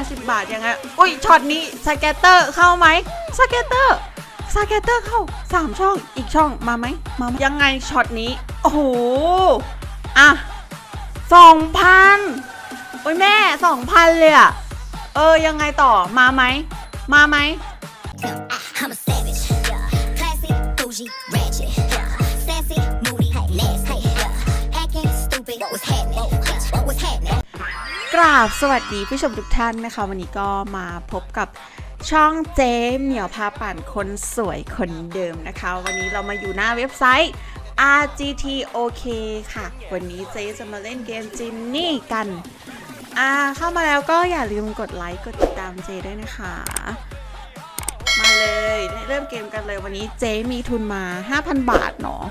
50 บาทยังไง อุ้ย ช็อตนี้สเก็ตเตอร์เข้าไหมสเก็ตเตอร์สเก็ตเตอร์เข้า 3 ช่อง อีกช่องมาไหม มาไหมยังไงช็อตนี้ โอ้โห อะสองพันโอ้ยแม่สองพันเลยอะเออยังไงต่อ มาไหม มาไหม กราบสวัสดีผู้ชมทุกท่านนะคะ วันนี้ก็มาพบกับช่องเจ๊เหมียวพาปั่นคนสวยคนเดิมนะคะ วันนี้เรามาอยู่หน้าเว็บไซต์ RGTOK ค่ะ วันนี้เจ๊จะมาเล่นเกมจิมนี่กันอ่าเข้ามาแล้วก็อย่าลืมกดไลค์กดติดตามเจด้วยนะคะ มาเลยเริ่มเกมกันเลยวันนี้เจ๊มีทุนมา 5,000 บาทเนาะ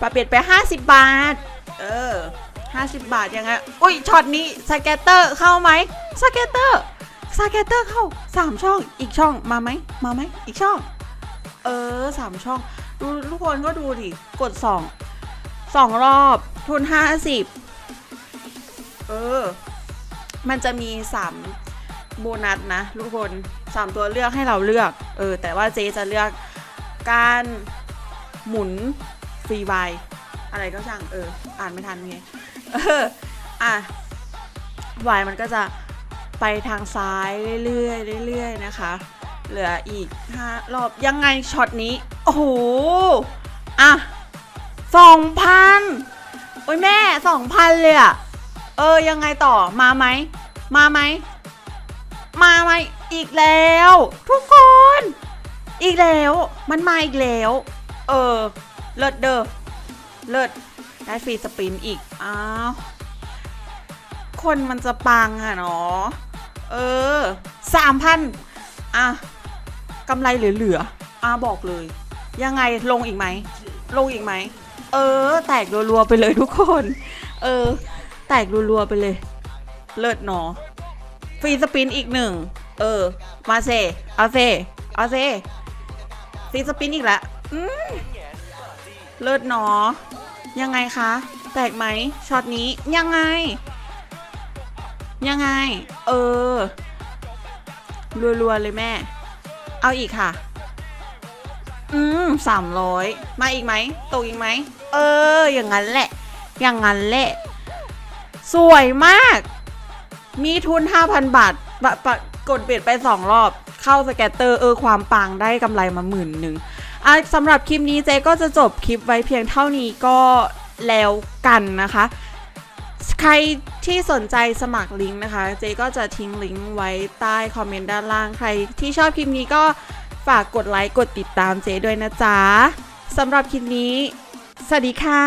ปรับเปลี่ยนไป 50 บาท เออ 50 บาทยังไงอุ้ยช็อตนี้สเก็ตเตอร์เข้าไหมสเก็ตเตอร์สเก็ตเตอร์เข้า 3 ช่องอีกช่องมาไหมมาไหมอีกช่อง เออ 3 ช่อง ดูทุกคนก็ดูดิ กด 2 2 รอบทุน 50 เออ มันจะมี 3 โบนัสนะทุกคน 3 ตัวเลือกให้เราเลือก เออ แต่ว่าเจจะเลือกการหมุนฟรีไวอะไรก็ช่างเออ อ่านไม่ทันไง เอออะวายมันก็จะไปทางซ้ายเรื่อยๆเรื่อยๆนะคะ เหลืออีก5รอบยังไงช็อตนี้ โอ้โห อะสองพันโอ้ยแม่สองพันเลยอะเออยังไงต่อมาไหม มาไหม มาไหมอีกแล้ว ทุกคน อีกแล้ว มันมาอีกแล้ว เออ เลิศเด้อเลิศ ได้ฟรีสปินอีก อ้าว คนมันจะปังอะเนาะ เออสามพันอะกำไรเหลือๆอะบอกเลย ยังไงลงอีกไหม ลงอีกไหม เออ แตกรัวๆไปเลยทุกคน เออ แตกรัวๆไปเลย เลิศเนาะฟรีสปินอีกหนึ่ง เออ มาเซ เอาเซ เอาเซฟรีสปินอีกแล้วเลิศเนาะ ยังไงคะ แตกไหมช็อตนี้ยังไง ยังไง เออรัวๆเลยแม่ เอาอีกค่ะ อืมสามร้อยมาอีกไหมตกอีกไหม เออ อย่างนั้นแหละ อย่างนั้นแหละ สวยมาก มีทุน 5,000 บาทปะปะกดเบ็ดไป2รอบ เข้าสแกตเตอร์ เออ ความปังได้กำไรมาหมื่นหนึ่ง สำหรับคลิปนี้เจ๊ก็จะจบคลิปไว้เพียงเท่านี้ก็แล้วกันนะคะ ใครที่สนใจสมัครลิงก์นะคะ เจ๊ก็จะทิ้งลิงก์ไว้ใต้คอมเมนต์ด้านล่างใคร ที่ชอบคลิปนี้ก็ฝากกดไลค์กดติดตามเจ๊ด้วยนะจ๊ะสำหรับคลิปนี้ สวัสดีค่ะ